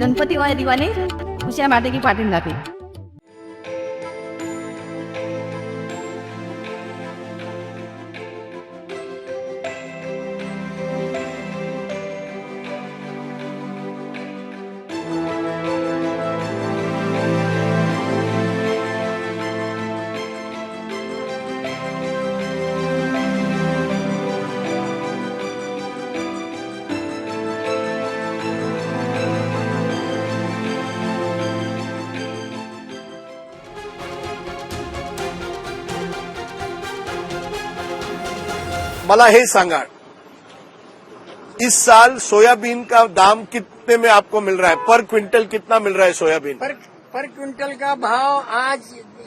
Ganpati Y दिवाने उशा माते की पाठीन जाते. मला हे सांगा. इस साल सोयाबीन का दाम कितने में आपको मिल रहा है? पर क्विंटल कितना मिल रहा है सोयाबीन? पर पर क्विंटल का भाव आज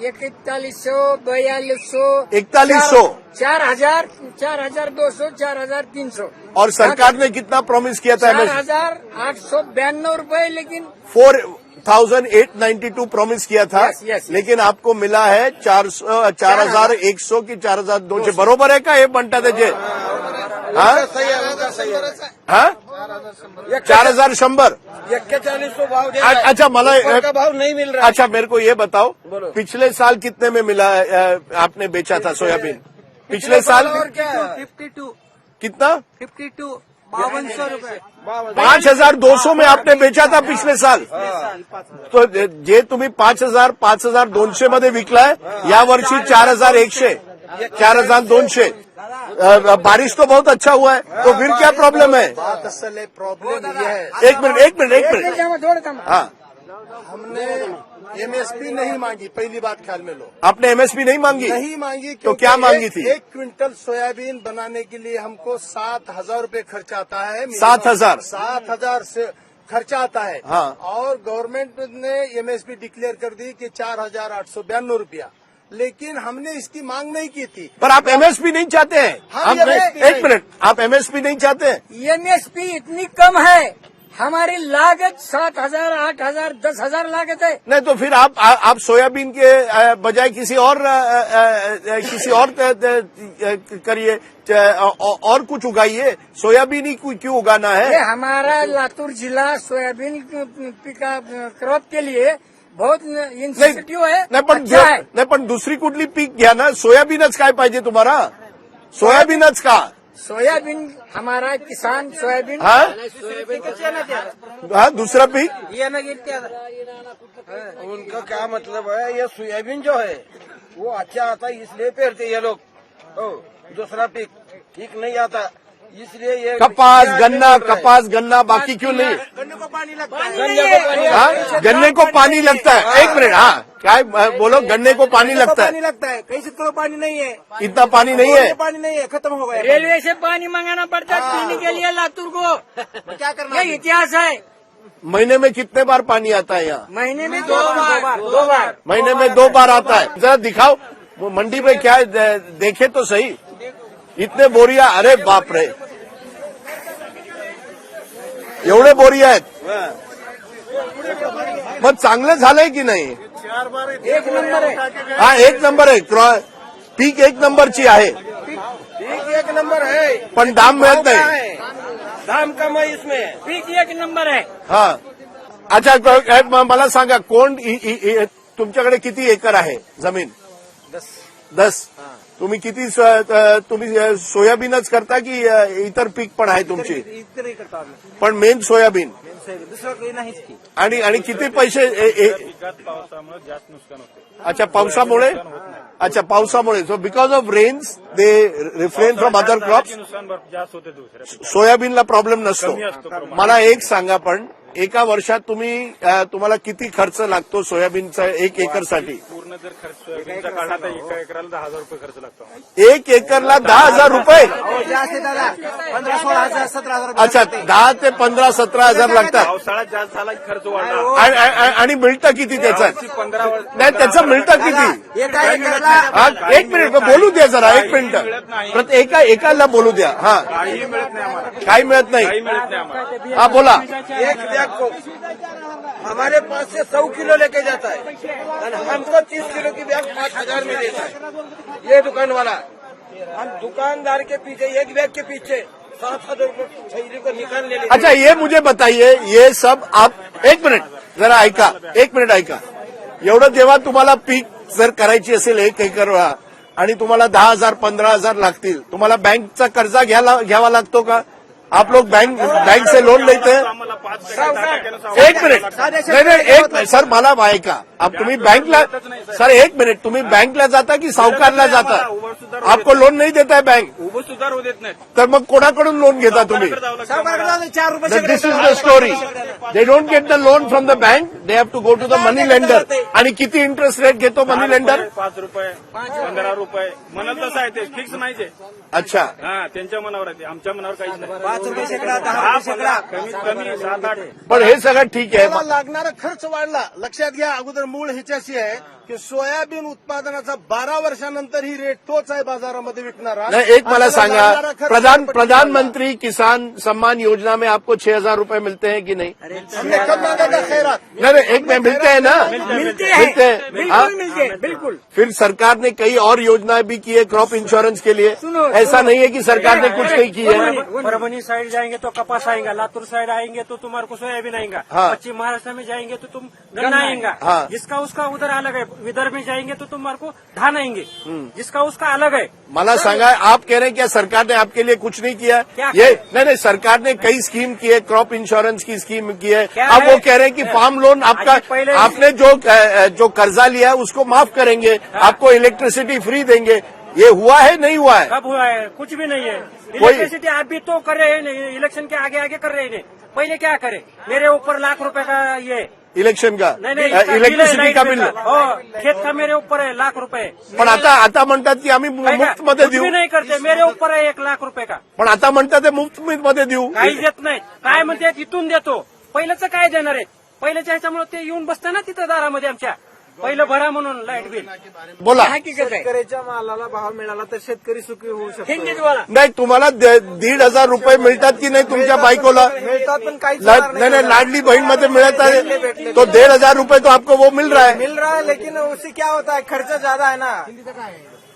इकतालीस सौ बयालीस सौ 4100 चार हज़ार चार हज़ार दो सौ चार हज़ार तीन सौ। और सरकार ने कितना प्रॉमिस किया था चार हज़ार आठ सौ बयानवे रुपये लेकिन four thousand eight ninety two promise KIA था Yes, yes, yes. लेकिन आपको मिला है चार सौ चार हज़ार एक सौ की चार हज़ार दोनशे बरोबर है का हे? म्हणता त्याचे हा हा। चार हज़ार शंबर। इक्कीचालीस सौ भाव अच्छा मला भाव नहीं मिल रहा अच्छा मेरे को ये बताओ पिछले साल कितने में मिला आपने बेचा था सोयाबीन? पिछले साल क्या फिफ्टी टू कितना? फिफ्टी टू बावन सौ रूपये। पाच हजार दो सौ में आपने बेचा था पिछले साल। तो जे तुम्ही पाच हजार पाच हजार दोनशे मध्ये विकलाय या वर्षी चार हजार एकशे चार हजार दोनशे। बारिश तो बहुत अच्छा हुआ है तो फिर क्या प्रॉब्लम है? बात असल प्रॉब्लम ये है। एक मिनट एक मिनट एक मिनट। हाँ। हमने एमएसपी नहीं मांगी पहली बात ख्याल में लो। आपने एमएसपी नहीं मांगी? नहीं मांगी तो क्या मांगी थी? एक क्विंटल सोयाबीन बनाने के लिए हमको सात हज़ार रुपये खर्चा आता है सात हज़ार? सात हज़ार से खर्चा आता है। हाँ। और गवर्नमेंट ने एमएसपी डिक्लेयर कर दी कि चार हज़ार आठ सौ बयानवे रूपया। लेकिन हमने इसकी मांग नहीं की थी। पर आप एमएसपी नहीं चाहते हैं। हाँ, एक मिनट आप एमएसपी नहीं चाहते हैं। एमएसपी इतनी कम है। हमारी लागत सात हज़ार आठ हज़ार दस हज़ार लागत है। नहीं तो फिर आप आ, आप सोयाबीन के बजाय किसी और अ, अ, किसी और करिए और कुछ उगाइए। सोयाबीन ही क्यों उगाना ये है हमारा लातूर जिला सोयाबीन पिका क्रॉप के लिए बहुत नाही इन्सेंटिव्ह है। नाही, अच्छा नाही पण दुसरी कुठली पीक घ्या ना? सोयाबीनच काय पाहिजे तुम्हाला सोयाबीनच का? सोयाबीन हमारा किसान सोयाबीन। हा? हा दुसरा पीक उनका क्या मतलब है? ये सोयाबीन जो है वो अच्छा आता है इसलिए पेरते ये लोग। ओ, दूसरा पीक ठीक नहीं आता इसलिए ये कपास गन्ना है? कपास गन्ना बाकी क्यों नहीं? गन्ने को पानी लगता है। है। हाँ गन्ने को पानी लगता है। एक मिनट हाँ। क्या है? बोलो गन्ने को पानी लगता पानी है लगता है। कहीं से को पानी नहीं है। इतना पानी नहीं है। पानी नहीं है खत्म हो गया। रेलवे से पानी मंगाना पड़ता है पीने के लिए लातूर को। क्या करना ये इतिहास है। महीने में कितने बार पानी आता है यहाँ? महीने में दो बार दो बार। महीने में दो बार आता है। जरा दिखाओ वो मंडी में क्या देखे तो सही। इतने बोरिया अरे बाप रे। एवढे बोरिया आहेत। मग चांगलं झालंय की नाही? एक नंबर है हा एक नंबर आहे. क्रॉ- पीक एक नंबरची आहे. ठीक एक नंबर है पण दाम मिळत नाही. है? दाम कम है इसमें. पीक एक नंबर है हा. अच्छा क- क- म- मला सांगा कोण इ- इ- इ- तुमच्याकडे किती एकर आहे? जमीन? दस. दस. तुम्ही किती तुम्ही सोयाबीनच करता की इतर पीक पण आहे तुमची? पण मेन सोयाबीन. दूसरा कोई नहीं की. आणि आणि किती पैसे ए- ए- पिकात पावसामुळे जास्त नुकसान होते. अच्छा पावसामुळे? अच्छा पावसामुळे. So because of rains they refrain from other crops नुकसान भरपूर जास्त होते दुसऱ्या पिकात. सोयाबीनला प्रॉब्लेम नसतो. मला एक सांगा पण एका वर्षात तुम्ही तुम्हाला किती खर्च लागतो सोयाबीनचा एक एकरसाठी? पूर्ण जर खर्च सोयाबीनचा काढला तर एका एकराला दहा हजार रुपये खर्च लागतो. एक एकरला दहा हजार रुपये. दादा पंधरा सोळा हजार सतरा हजार अच्छा दहा ते पंधरा सतरा हजार लागतात. पावसाळ्यात जास्त झाला की खर्च वाढला. आणि- आणि आणि मिळतं किती त्याचं? पंधरा नाही त्याचं मिळतं किती? एका एकरला हा एक मिनिट बोलू द्या जरा एक मिनिट. प्रत- एका एकाला बोलू द्या हा. काही मिळत नाही आम्हाला. काही मिळत काही नाही मिळत नाही आम्हाला. हा बोला. एक हमारे पास से सौ किलो लेके जाता है। और हमको तीस किलो की बैग पाँच हजार में देता है। ये दुकान वाला। हम दुकानदार के पीछे एक बैग के पीछे सात हजार रूपये को निकाल ले अच्छा ये मुझे बताइए ये सब आप एक मिनिट जरा ऐका एक मिनिट ऐका। एवढं जेव्हा तुम्हाला पीक जर करायची असेल एक एकर आणि तुम्हाला दहा हजार पंधरा हजार लागतील तुम्हाला बँकचा कर्जा घ्यावा लागतो का? आप लोग बैंक बैंक से लोन लेते हैं। एक मिनिट नाही नाही एक मिनिट सर मला ऐका आप तुम्ही बँकला सर एक मिनिट तुम्ही बँकला जाता की सावकारला जाता? आपको लोन नहीं. देता है बैंक उभं होऊ देत नाहीत तर मग कोणाकडून लोन घेता तुम्ही? This is the story they don't get the loan from the bank they have to go to the money lender आणि किती इंटरेस्ट रेट घेतो मनी लेंडर पाच रुपये पंधरा रुपये. म्हणाल तसं आहे ते फिक्स नाही ते. अच्छा. हा त्यांच्या मनावर आहे आमच्या मनावर काहीच नाही. पाच रुपये शेकडा दहा शेकडा कमीत कमी सात आठ. पण हे सगळं ठीक आहे. लागणारा खर्च वाढला. लक्षात घ्या अगोदर मूळ ह्याच्याशी आहे. की सोयाबीन उत्पादनाचा बारा वर्षानंतर ही रेट तोच आहे बाजारामध्ये विकणारा. नाही एक मला सांगा प्रधान प्रधानमंत्री किसान सम्मान योजना में आपको छह हज़ार रुपये मिलते हैं कि नहीं? हमने कब मांगा था खैरात? नहीं नहीं एक में मिलते हैं ना? मिलते हैं हैं? बिल्कुल मिलते हैं बिल्कुल। फिर सरकार ने कई और योजनाएँ भी की है क्रॉप इंश्योरेंस के लिए। ऐसा नहीं है कि सरकार ने कुछ नहीं की है। परभनी साइड जाएँगे तो कपास आएगा लातूर साइड आएँगे तो तुम्हारे को सोयाबीन आएगा हाँ। पश्चिम महाराष्ट्र में जाएँगे तो तुम गन्ना आएगा। हाँ। जिसका उसका उधर अलग है विदर्भ में जाएँगे तो तुम्हारे को धान आएँगे जिसका उसका अलग है। मला सांगा आप कह रहे हैं क्या सरकार ने आपके लिए कुछ नहीं किया? क्या ये नहीं नहीं सरकार ने कई स्कीम की है क्रॉप इंश्योरेंस की स्कीम की है अब वो कह रहे हैं कि फार्म लोन आपका आपने जो जो कर्जा लिया है उसको माफ़ करेंगे। हाँ। आपको इलेक्ट्रिसिटी फ्री देंगे। ये हुआ है नहीं हुआ है? कब हुआ है? कुछ भी नहीं है। इलेक्ट्रिसिटी आप भी तो कर रहे हैं इलेक्शन के आगे आगे कर रहे हैं। पहले क्या करे? मेरे ऊपर लाख रुपए का ये। इलेक्शन का? इलेक्ट्रिसिटी का बिल। हो, खेत का मेरे ऊपर है लाख रुपए पण आता आता म्हणतात की आम्ही? मुफ्त मध्ये देऊ. नहीं करते. मेरे ऊपर है एक लाख रुपए का? पण आता म्हणतात ते मुफ्त मध्ये देऊ. काही देत नाही. काय म्हणते? इथून देतो. पहिल्याच काय देणार आहेत? पहिल्याच्या ह्याच्यामुळे ते येऊन बसतं ना तिथं दारामध्ये आमच्या. पहिलं भरा म्हणून लाईट बिल. बोला हकीकत आहे? शेतकऱ्याच्या मालाला भाव मिळाला तर शेतकरी सुखी होऊ शकतो. हिंदीवाला नाही तुम्हाला दे- दीड हज़ार रुपये मिळतात की नाही तुमच्या बायकोला? मिळतात पण काहीच ला- होणार नहीं नहीं लाडली बहन में तो मिलता है तो डेढ़ हज़ार रुपये तो आपको वो मिल रहा है. मिल रहा है लेकिन उससे क्या होता है? खर्चा ज़्यादा है ना।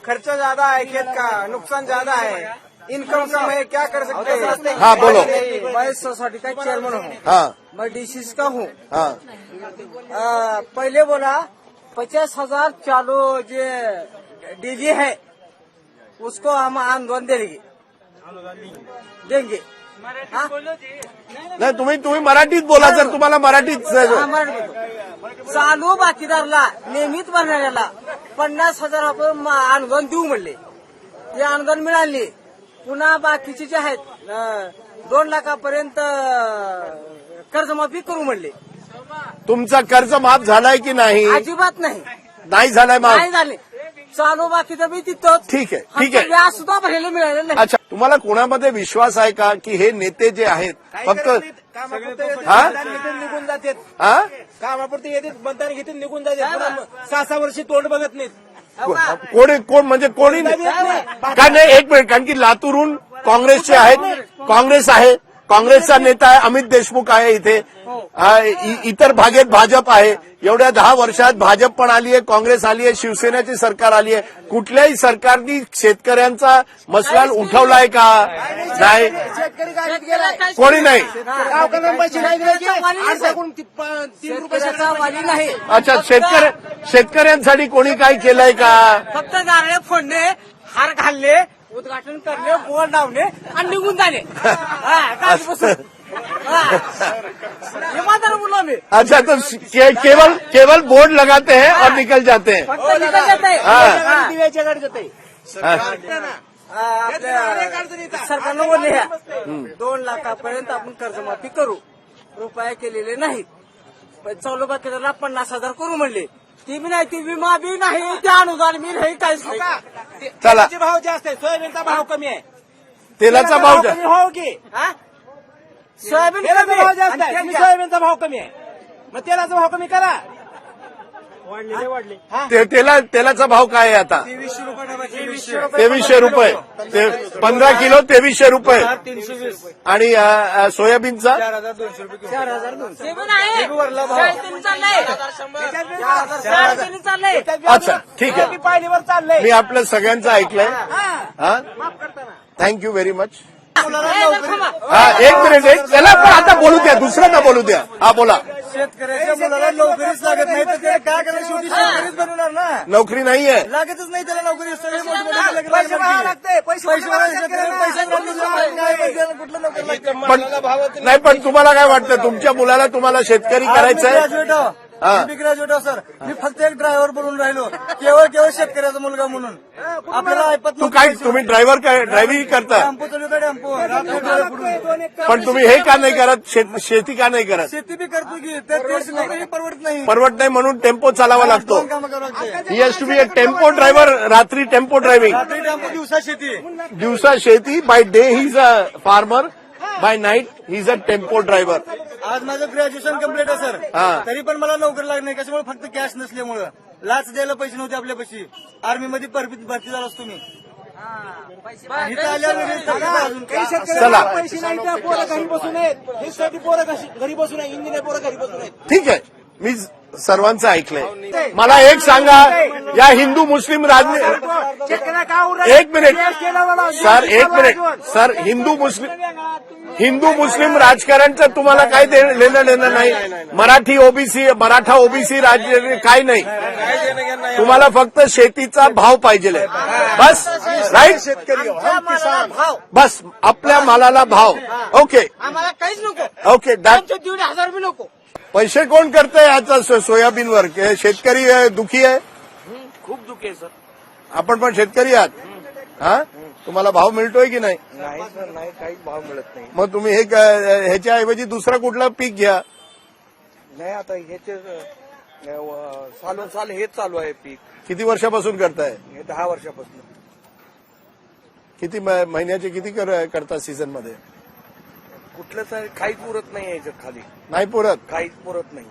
खर्चा ज़्यादा है खेत का नुकसान ज़्यादा है। इनकम कम है क्या कर सकते हैं? हाँ, बोलो। मैं सोसाइटी का चेयरमैन हूँ। हाँ। मैं डीसीस का हूँ। हाँ। आ, पहले बोला पचास हजार चालू जो डीजी है उसको हम आंदोलन देंगे। देंगे। हाँ? नाही तुम्ही तुम्ही मराठीत बोला जर तुम्हाला मराठीत चालू बाकीदारला नियमित भरणाऱ्याला पन्नास हजार रुपये म- अनुदान देऊ म्हणले. ते अनुदान मिळाले. पुन्हा बाकीचे जे आहेत अं, दोन लाखापर्यंत अं, कर्जमाफी करू म्हणले. तुमचा कर्ज माफ झालाय की नाही? अजिबात नाही. नाही झालाय नाही माफ झाले. चालू बाकीचं मी तिथं ठीक आहे, ठीक आहे. व्याज सुद्धा भरलेलं मिळालेलं नाही. अच्छा तुम्हाला कोणामध्ये विश्वास आहे का की हे नेते जे आहेत फक्त कामापुरते हा? मतदान घेतील निघून जातात हा? कामापुरते येतात मतदान घेतील निघून जातात पुन्हा सहा सहा वर्षी तोंड बघत नाहीत. कोणी कोण म्हणजे कोणी का नाही? एक मिनिट कारण की लातूरहून काँग्रेसचे आहेत. काँग्रेस आहे. काँग्रेसचा नेता आहे अमित देशमुख आहे इथे. इ- इतर भागेत भाजप आहे. एवढ्या दहा वर्षात भाजप पण आली आहे काँग्रेस आली आहे शिवसेनेची सरकार आली आहे. कुठल्याही सरकारनी शेतकऱ्यांचा मसलाल उठवलाय का? नाही. कोणी नाही. अच्छा शेतकऱ्या शेतकऱ्यांसाठी कोणी काय केलंय का? फक्त गारळे फोडणे हार घालले उद्घाटन करणे बोर्ड लावणे आणि निघून जाणे हा. हा. आम्ही अच्छा तो के, केवल केवल बोर्ड लगाते हैं और निकल जाते हैं फक्त आहे. हा. हा. गाडीत जाते हा. हा, आपल्या सरकारनं बोलले ह्या दोन लाखापर्यंत आपण कर्जमाफी करू रुपया केलेले नाही पण चालू बाकीला पन्नास हजार करू म्हणले ती बी नाही ती विमा बी नाही ते अनुदान बी नाही काहीच नाही चला. तेलाचे भाव जास्त आहे सोयाबीनचा भाव कमी आहे. तेलाचा भाव कमी हो की? हा? सोयाबीन तेलाचा कमी. भाव आणि आहे जास्त. सोयाबीनचा भाव कमी आहे. मग तेलाचा भाव कमी करा. वाढले. ते- तेला तेलाचा भाव काय आहे आता? तेवीसशे रुपये ते पंधरा किलो तेवीसशे रुपये. तीनशे वीस. आणि सोयाबीनचा? अच्छा ठीक आहे. पायरीवर चाललंय. मी आपलं सगळ्यांचं ऐकलंय. हा. थँक्यू व्हेरी मच हा एक मिनिट एक त्याला पण आता बोलू द्या दुसऱ्यांदा बोलू द्या. हा बोला. शेतकऱ्याच्या मुलाला नोकरीच लागत नाही नोकरी नाहीये. लागतच नाही त्याला नोकरी सगळे मोठे मोठे पैसे लागते पैसे पैसे कुठलं नोकरी लागते? पण नाही पण तुम्हाला काय वाटतं? तुमच्या मुलाला तुम्हाला शेतकरी हा. आहो मी ग्रॅज्युएट आहो सर. मी फक्त एक ड्रायव्हर बनून राहिलो. केवळ केवळ शेतकऱ्याचा मुलगा म्हणून. आपल्याला ऐपत तू काय तुम्ही ड्रायव्हर काय ड्रायव्हिंग करता? टेम्पो चालवता टेम्पो रात्री डोळे फुटून. पण तुम्ही हे का नाही करत? शेत- शेती का नाही करत? शेती बी करतो की तर ते नोकरी परवडत नाही. परवडत नाही म्हणून टेम्पो चालावा लागतो. दोन कामं करावं लागते he has to be a tempo driver रात्री टेम्पो ड्रायव्हिंग रात्री टेम्पो दिवसा शेती. दिवसा शेती by day he is a farmer by night he is a tempo driver आज माझं ग्रॅज्युएशन कंप्लीट आहे सर हा. तरी पण मला नोकरी लागली नाही. कशामुळे? फक्त कॅश नसल्यामुळं. लाच द्यायला पैसे नव्हते आपल्यापाशी. आर्मी मध्ये भरती झाला असतो मी. पोरं घरी बसून आहेत. हे पोरं कशी- घरी बसून आहे इंजिनियर पोरं घरी बसून आहेत. ठीक आहे. मी सर्वांचं ऐकलंय. मला एक सांगा या हिंदू मुस्लिम राजनी एक मिनिट. सर एक मिनिट. सर हिंदू मुस्लिम हिंदू मुस्लिम राजकारणचं तुम्हाला काय लेणं देणं नाही. मराठी ओबीसी मराठा ओबीसी राज्य काय नाही. तुम्हाला फक्त शेतीचा भाव पाहिजे बस राईट शेतकरी बस आपल्या मालाला भाव. ओके ओके दॅट हजार नको. पैसे कोण करतंय याचा सो- सोयाबीनवर? शेतकरी दुखी आहे? खूप दुःख आहे सर. आपण पण शेतकरी आहात? हा? तुम्हाला भाव मिळतोय की नाही? नाही सर नाही काहीच भाव मिळत नाही. मग तुम्ही हे ह्याच्याऐवजी दुसरा कुठला पीक घ्या. नाही आता ह्याचे सालोन साल हेच चालू आहे पीक. किती वर्षापासून करताय? हे दहा वर्षापासून. किती महिन्याचे किती कर- करता सीझनमध्ये? कुठलंच आहे, काहीच पुरत नाही याच्यात खाली. नाही पुरत. काहीच पुरत नाही.